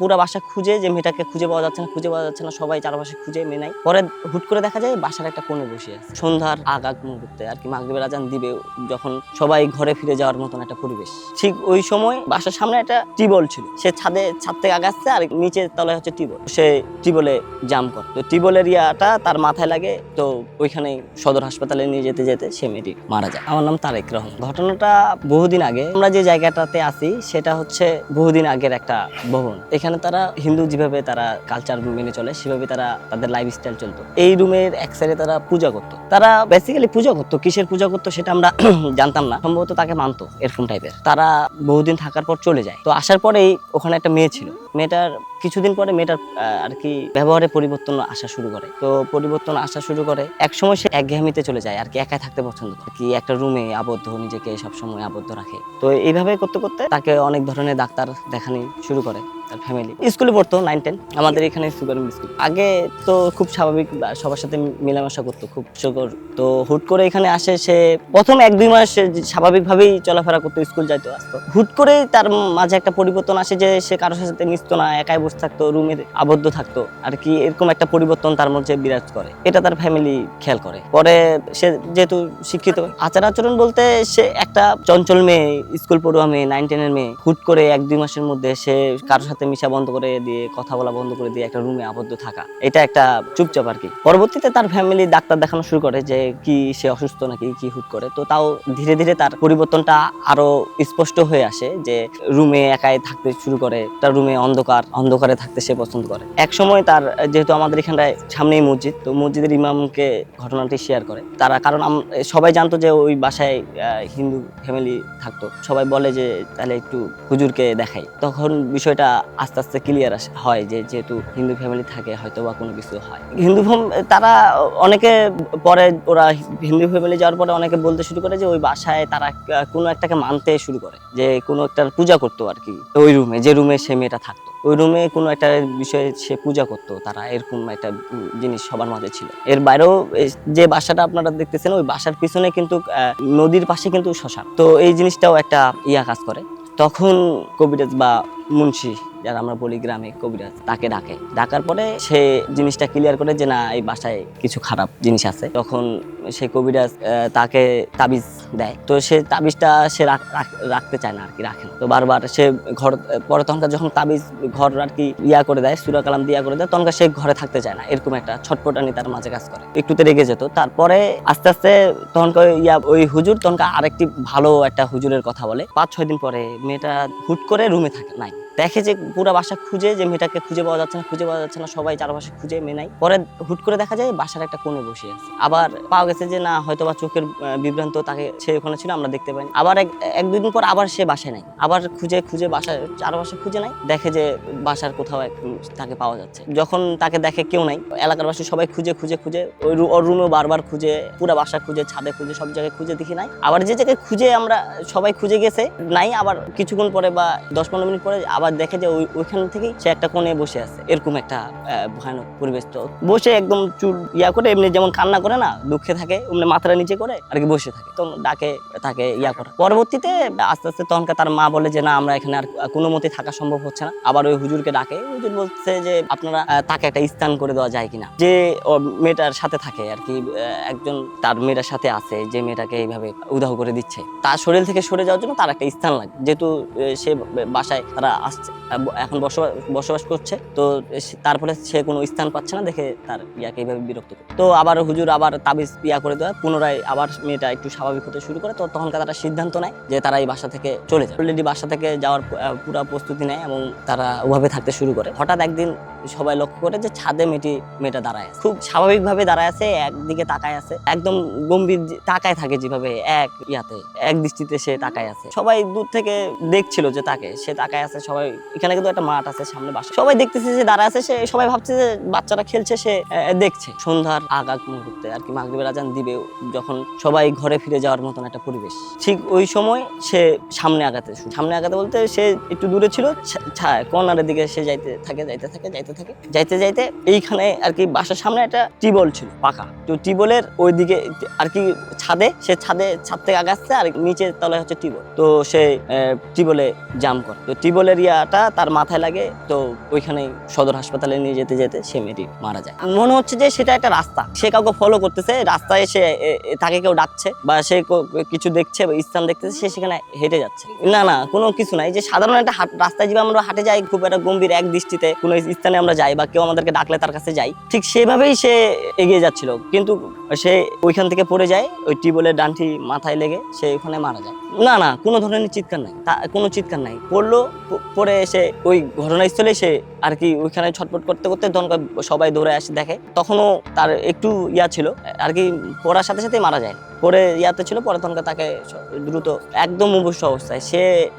পুরো বাসা খুঁজে যে মেয়েটাকে খুঁজে পাওয়া যাচ্ছে না, খুঁজে পাওয়া যাচ্ছে না, সবাই চারপাশে খুঁজে মেয়ে নাই। পরে হুট করে দেখা যায় বাসার একটা কোণে বসে আছে। সন্ধ্যার আগ আগ মুহূর্তে আর কি মাগরিবের আজান দিবে যখন সবাই ঘরে ফিরে যাওয়ার মতন একটা পরিবেশ। ঠিক ওই সময় বাসার সামনে একটা টিবল ছিল। সে ছাদে, ছাদ থেকে আগাচ্ছে আর নিচে তলায় হচ্ছে টিবল সে টিবলে জাম করে। তো টিবলের ইয়াটা তার মাথায় লাগে। তো ওইখানে সদর হাসপাতালে নিয়ে যেতে যেতে সে মেয়েটি মারা যায়। আমার নাম তারেক রহমান। ঘটনাটা বহুদিন আগে আমরা যে জায়গাটাতে আছি, সেটা হচ্ছে বহুদিন আগের একটা ভবন। এখানে তারা হিন্দু যেভাবে তারা কালচার মেনে চলে, সেভাবে তারা তাদের লাইফ স্টাইল চলতো। এই রুমের এক সাইডে তারা পূজা করতো। তারা বেসিক্যালি পূজা করতো। কিসের পূজা করতো সেটা আমরা জানতাম না। সম্ভবত তাকে মানতো এরকম টাইপের তারা বহুদিন থাকার পর চলে যায়। তো আসার পরেই ওখানে একটা মেয়ে ছিল। মেয়েটার কিছুদিন পরে মেয়েটার আর কি ব্যবহারে পরিবর্তন আসা শুরু করে। তো পরিবর্তন আসা শুরু করে এক সময় সে একঘেয়েমিতে চলে যায়, আর কি একাই থাকতে পছন্দ করে। কি একটা রুমে আবদ্ধ, নিজেকে সব সময় আবদ্ধ রাখে। তো এইভাবে করতে করতে তাকে অনেক ধরনের ডাক্তার দেখানি শুরু করে তার ফ্যামিলি স্কুলে পড়তো নাইন টেন আমাদের এখানে সুগার স্কুল আগে তো খুব স্বাভাবিক সবার সাথে মেলামেশা করতো খুব সুগর। তো হুট করে এখানে আসে সে, প্রথম এক, দুই মাস স্বাভাবিকভাবেই চলাফেরা করতো, স্কুল যাইতো, আসতো। হুট করে তার মাঝে একটা পরিবর্তন আসে যে সে কারোর সাথে মিশতো না, একাই বসে থাকতো রুমে আবদ্ধ থাকতো। আর কি এরকম একটা পরিবর্তন তার মধ্যে বিরাজ করে। এটা তার ফ্যামিলি খেয়াল করে। পরে সে যেহেতু শিক্ষিত, আচার আচরণ বলতে সে একটা চঞ্চল মেয়ে স্কুল পড়ুয়া মেয়ে নাইন টেনের মেয়ে। হুট করে এক, দুই মাসের মধ্যে সে কারোর সাথে মিশা বন্ধ করে দিয়ে, কথা বলা বন্ধ করে দিয়ে একটা রুমে আবদ্ধ থাকা। এটা একটা চুপচাপ আর কি। পরবর্তীতে তার ফ্যামিলি ডাক্তার দেখানো শুরু করে যে কি সে অসুস্থ নাকি, কি হুট করে। তো তাও ধীরে ধীরে তার পরিবর্তনটা আরও স্পষ্ট হয়ে আসে যে রুমে একাই থাকতে শুরু করে তার রুমে অন্ধকার, অন্ধকারে থাকতে সে পছন্দ করে। এক সময় তার, যেহেতু আমাদের এখানটায় সামনেই মসজিদ, তো মসজিদের ইমামকে ঘটনাটি শেয়ার করে। তারা, কারণ সবাই জানতো যে ওই বাসায় হিন্দু ফ্যামিলি থাকতো। সবাই বলে যে, তাহলে একটু হুজুরকে দেখাই। তখন বিষয়টা আস্তে আস্তে ক্লিয়ার হয় যে, যেহেতু হিন্দু ফ্যামিলি থাকে হয়তো বা কোনো কিছু হয়। হিন্দু তারা অনেকে পরে, ওরা হিন্দু ফ্যামিলি যাওয়ার পরে অনেকে বলতে শুরু করে যে, ওই বাসায় তারা কোনো একটাকে মানতে শুরু করে। যে কোনো একটা পূজা করতো আর কি ওই রুমে যে রুমে সে মেয়েটা থাকতো ওই রুমে কোনো একটা বিষয়ে সে পূজা করতো, তারা এরকম একটা জিনিস সবার মাঝে ছিল। এর বাইরেও যে বাসাটা আপনারা দেখতেছেন, ওই বাসার পিছনে কিন্তু নদীর পাশে কিন্তু শ্মশান। তো এই জিনিসটাও একটা ইয়া কাজ করে। তখন কবিরাজ বা মুন্সি, যারা আমরা বলি গ্রামে কবিরাজ, তাকে ডাকে। ডাকার পরে সে জিনিসটা ক্লিয়ার করে যে, না, এই বাসায় কিছু খারাপ জিনিস আছে। তখন সে কবিরাজ তাকে তাবিজ দেয়। তো সে তাবিজটা সে রাখ- রাখ- রাখতে চায় না আর কি রাখে। তো বারবার সে ঘর, পরে তখনকার যখন তাবিজ ঘর আর কি ইয়া করে দেয়, সুরা কালাম দিয়া করে দেয় তখনকার সে ঘরে থাকতে চায় না। এরকম একটা ছটপটানি তার মাঝে কাজ করে। একটুতে রেগে যেত। তারপরে আস্তে আস্তে তখনকার ইয়া, ওই হুজুর তখনকার আরেকটি ভালো একটা হুজুরের কথা বলে। পাঁচ ছয় দিন পরে মেয়েটা হুট করে রুমে থাকে, নাই। দেখে যে পুরো বাসা খুঁজে যে মেয়েটাকে খুঁজে পাওয়া যাচ্ছে না, খুঁজে পাওয়া যাচ্ছে না, সবাই চারপাশে খুঁজে মেয়ে নাই। পরে হুট করে দেখা যায় বাসার একটা কোণে বসে আছে। আবার পাওয়া গেছে যে না হয়তো বা চোখের বিভ্রান্ত তাকে সে ওখানে ছিল, আমরা দেখতে পাইনি। আবার এক দুই দিন পর আবার সে বাসায় নাই। আবার খুঁজে খুঁজে বাসায় চারপাশে খুঁজে নাই। দেখে যে বাসার কোথাও এক তাকে পাওয়া যাচ্ছে। যখন তাকে দেখে কেউ নাই এলাকার বাসী সবাই খুঁজে খুঁজে খুঁজে ওই ওর রুমেও বারবার খুঁজে, পুরো বাসা খুঁজে, ছাদে খুঁজে, সব জায়গায় খুঁজে দেখি নাই। আবার যে জায়গায় খুঁজে আমরা সবাই খুঁজে গেছে, নাই। আবার কিছুক্ষণ পরে বা দশ পনেরো মিনিট পরে আবার দেখে যে ওই ওইখান থেকেই সে একটা কোণে বসে আছে। এরকম একটা ভয়ানক পরিবেশ তো। বসে একদম চুল ইয়া করে, এমনি যেমন কান্না করে না, দুঃখে থাকে, এমনি মাথাটা নিচে করে আর কি বসে থাকে। তো ডাকে তাকে ইয়া করে। পরবর্তীতে আস্তে আস্তে তখনকার তার মা বলে যে, না, আমরা এখানে আর কোনো মতে থাকা সম্ভব হচ্ছে না। আবার ওই হুজুরকে ডাকে। হুজুর বলছে যে, আপনারা তাকে একটা স্থান করে দেওয়া যায় কিনা? যে মেয়েটার সাথে থাকে আর কি একজন তার মেয়েটার সাথে আছে, যে মেয়েটাকে এইভাবে উদাহ করে দিচ্ছে। তার শরীর থেকে সরে যাওয়ার জন্য তার একটা স্থান লাগে যেহেতু সে বাসায় তারা ব- এখন বসবাস বসবাস করছে। তো তারপরে সে কোনো স্থান পাচ্ছে না দেখে তার ইয়াকে এইভাবে বিরক্ত করে। তো আবার হুজুর আবার তাবিজ ইয়া করে দেওয়া পুনরায় আবার মেয়েটা একটু স্বাভাবিক হতে শুরু করে। তো তখনকার তারা সিদ্ধান্ত নেয় যে তারা এই বাসা থেকে চলে যায় অলরেডি বাসা থেকে যাওয়ার পুরা প্রস্তুতি নেয় এবং তারা ওভাবে থাকতে শুরু করে। হঠাৎ একদিন সবাই লক্ষ্য করে যে ছাদে মেয়েটি মেয়েটা দাঁড়ায় আছে। খুব স্বাভাবিকভাবে দাঁড়ায় আছে, একদিকে তাকায় আছে। একদম গম্ভীর তাকায় থাকে যেভাবে এক ইয়াতে, এক দৃষ্টিতে সে তাকায় আছে। সবাই দূর থেকে দেখছিল যে তাকে। সে তাকায় আছে, সবাই এখানে কিন্তু একটা মাঠ আছে সামনে বাসা। সবাই দেখতেছে যে দাঁড়া আছে, সে সবাই ভাবছে যে বাচ্চারা খেলছে, সে দেখছে। সন্ধ্যার আগ আগ মুহূর্তে আর কি, মাগরিবের আজান দিবে যখন সবাই ঘরে ফিরে যাওয়ার মতন একটা পরিবেশ। ঠিক ওই সময় সে সামনে আগাতে সামনে আগাতে বলতে সে একটু দূরে ছিল কর্নারের দিকে সে যাইতে থাকে যাইতে থাকে যাইতে থাকে। যাইতে যাইতে এইখানে আর কি বাসার সামনে একটা টিবল ছিল, পাকা। তো টিবলের ওইদিকে আর কি ছাদে, সে ছাদে, ছাদ থেকে আগাচ্ছে আর নিচে তলায় হচ্ছে টিবল তো সে টিবলে জাম করে। তো টিবলের ইয়াটা তার মাথায় লাগে, তো ওইখানে সদর হাসপাতালে নিয়ে যেতে যেতে সে মেয়েটি মারা যায়। মনে হচ্ছে যে সেটা একটা রাস্তা। সে কাউকে ফলো করতেছে, রাস্তায় সে তাকে কেউ ডাকছে বা সে কিছু দেখছে বা স্থান দেখতেছে, সে সেখানে হেঁটে যাচ্ছে। না না, কোনো কিছু নাই। যে সাধারণ একটা রাস্তায় যেভাবে আমরা হাঁটে যাই, খুব একটা গম্ভীর এক দৃষ্টিতে কোনো স্থানে আমরা যাই বা কেউ আমাদেরকে ডাকলে তার কাছে যাই, ঠিক সেভাবেই সে এগিয়ে যাচ্ছিল। কিন্তু সে ওইখান থেকে পড়ে যায়, ওই টিউবওয়েলের ডানটি মাথায় লেগে সে ওখানে মারা যায়। না না, কোনো ধরনের চিৎকার নাই। কোনো চিৎকার নাই। পড়ল পরে এসে ওই ঘটনাস্থলে এসে আর কি ওইখানে ছটপট করতে করতে তখন সবাই দৌড়ে আসে দেখে। তখনও তার একটু ইয়া ছিল, আর কি পড়ার সাথে সাথে মারা যায়। পরে ইয়াতে ছিল, পরে তখন তাকে দ্রুত একদম মুমূর্ষ অবস্থায়। সে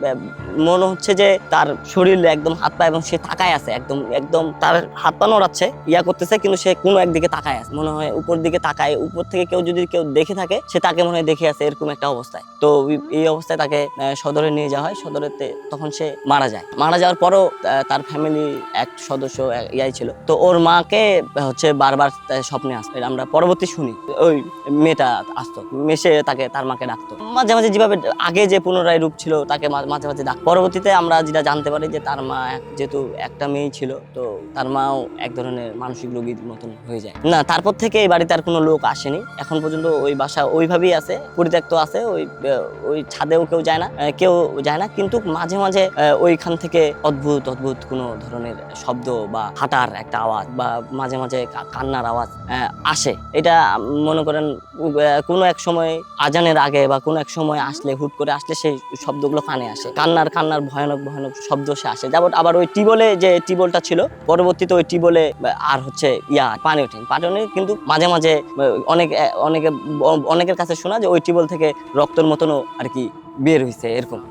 মনে হচ্ছে যে তার শরীর একদম হাত পা এবং সে তাকায় আছে, একদম একদম তার হাত পা নড়াচ্ছে, ইয়া করতেছে, কিন্তু সে কোনো একদিকে তাকায় আছে। মনে হয় উপর দিকে তাকায়, উপর থেকে কেউ যদি কেউ দেখে থাকে, সে তাকে মনে হয় দেখে আছে, এরকম একটা অবস্থায়। তো এই- অবস্থায় তাকে সদরে নিয়ে যাওয়া হয়। সদরেতে তখন সে মারা যায়। মারা যাওয়ার পরও তার ফ্যামিলি এক সদস্য ইয়াই ছিল। তো ওর মাকে হচ্ছে বারবার স্বপ্নে আসতো আমরা পরবর্তী শুনি। ওই মেয়েটা আসতো। মেশে তাকে তার মাকে ডাকতো। মাঝে মাঝে যেভাবে আগে যে পুনরায় রূপ ছিল, তাকে মাঝে মাঝে ডাক পরবর্তীতে আমরা যেটা জানতে পারি যে তার মা যেহেতু একটা মেয়ে ছিল, তো তার মাও এক ধরনের মানসিক রোগীর মতন হয়ে যায়। না, তারপর থেকে এই বাড়িতে আর কোনো লোক আসেনি। এখন পর্যন্ত ওই বাসা ওইভাবেই আছে, পরিত্যক্ত আছে, ওই ওই ছাদেও কেউ যায় না কেউ যায় না। কিন্তু মাঝে মাঝে ওইখান থেকে অদ্ভুত অদ্ভুত কোনো ধরনের শব্দ বা হাঁটার একটা আওয়াজ বা মাঝে মাঝে কান্নার আওয়াজ আসে। এটা মনে করেন কোনো এক সময় আজানের আগে বা কোনো এক সময় আসলে, হুট করে আসলে সেই শব্দগুলো কানে আসে। কান্নার কান্নার ভয়ানক ভয়ানক শব্দ সে আসে। যেমন আবার ওই টিবলে যে টিবলটা ছিল, পরবর্তীতে ওই টিবলে আর হচ্ছে ইয়া, পানি ওঠেন। পানি ওঠে কিন্তু মাঝে মাঝে অনেক, অনেকে, অনেকের কাছে শোনা যে ওই টিবল থেকে রক্তের মতনও আর কি বের হয়েছে এরকম।